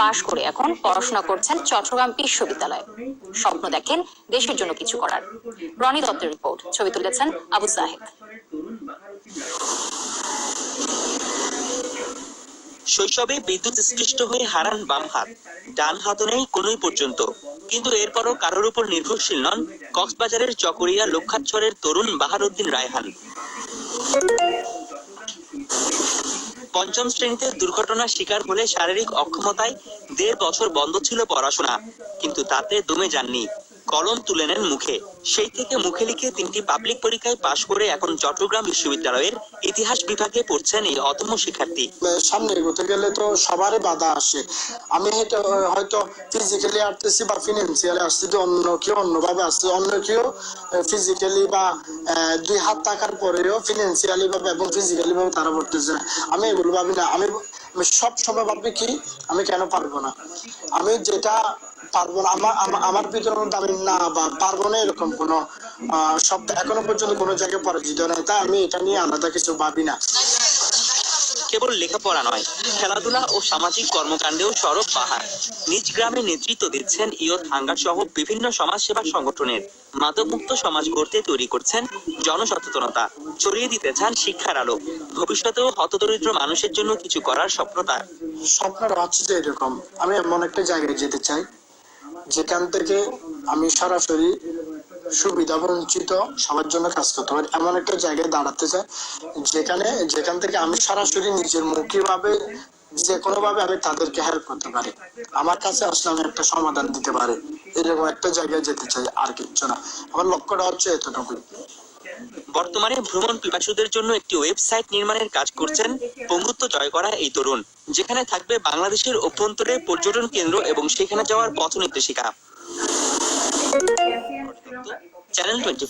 পাশ করে এখন পড়াশোনা করছেন চট্টগ্রাম বিশ্ববিদ্যালয়ে। স্বপ্ন দেখেন দেশের জন্য কিছু করার। রনি দত্তের রিপোর্ট, ছবি তুলেছেন আবু সাহেদ শৈশবে বিদ্যুৎ স্পৃষ্ট হয়ে হারান বাম হাত। ডান হাতও নেই কোনোই পর্যন্ত। কিন্তু এরপরও কারোর উপর নির্ভরশীল নন কক্সবাজারের চকরিয়া লক্ষাচ্ছরের তরুণ বাহারুদ্দিন রায়হান। পঞ্চম শ্রেণীতে দুর্ঘটনার শিকার হলে শারীরিক অক্ষমতায় দেড় বছর বন্ধ ছিল পড়াশোনা, কিন্তু তাতে দমে যাননি। কলম তুলে নেন মুখে। সেই থেকে মুখে লিখে তিনটি পাবলিক পরীক্ষায় পাশ করে এখন চট্টগ্রাম বিশ্ববিদ্যালয়ের ইতিহাস বিভাগে পড়ছেন এই অদম্য শিক্ষার্থী। সামনে এগোতে গেলে তো সবারই বাধা আসে। আমি হয়তো ফিজিক্যালি আসতেছি বা ফিনান্সিয়ালি আসতেছি, অন্য কেউ অন্যভাবে আসছে অন্য কেউ ফিজিক্যালি বা দুই হাত থাকার পরেও ফিনান্সিয়ালি ভাবে এবং ফিজিক্যালি ভাবে তারা পড়তেছে। না আমি এগুলো ভাবি না। আমি সব সময় ভাবি কি, আমি কেন পারব না? আমি যেটা পারব না আমার আমার- না বা পারব না এরকম কোনো শব্দ এখনও পর্যন্ত কোনো জায়গায় পরাজিত নয় তাই আমি এটা নিয়ে আলাদা কিছু ভাবি না। কেবল লেখাপড়া নয় খেলাধুলা ও সামাজিক কর্মকাণ্ডেও সরব নিজ গ্রামে নেতৃত্ব দিচ্ছেন ইয়ত হাঙ্গার সহ বিভিন্ন সমাজসেবা সংগঠনের। মাদকমুক্ত সমাজ গড়তে তৈরি করছেন জনসচেতনতা। ছড়িয়ে দিতে চান শিক্ষার আলো। ভবিষ্যতেও হতদরিদ্র মানুষের জন্য কিছু করার স্বপ্ন তার। স্বপ্নটা হচ্ছে যে এরকম। আমি এমন একটা জায়গায় যেতে চাই যেখান থেকে আমি সরাসরি সুবিধা বঞ্চিত সবার জন্য কাজ করতে পারি। এমন একটা জায়গায় দাঁড়াতে চাই, যেখানে, যেখান থেকে আমি সরাসরি নিজের মুখী ভাবে যে কোনো ভাবে আমি তাদেরকে হেল্প করতে পারি। আমার কাছে আসলে আমি একটা সমাধান দিতে পারি, এরকম একটা জায়গায় যেতে চাই আর কিছু না আমার লক্ষ্যটা হচ্ছে এতটুকুই। বর্তমানে ভ্রমণ পিপাসুদের জন্য একটি ওয়েবসাইট নির্মাণের কাজ করছেন বন্ধুত্ব জয় করা এই তরুণ, যেখানে থাকবে বাংলাদেশের অভ্যন্তরে পর্যটন কেন্দ্র এবং সেখানে যাওয়ার পথ নির্দেশিকা। Channel twenty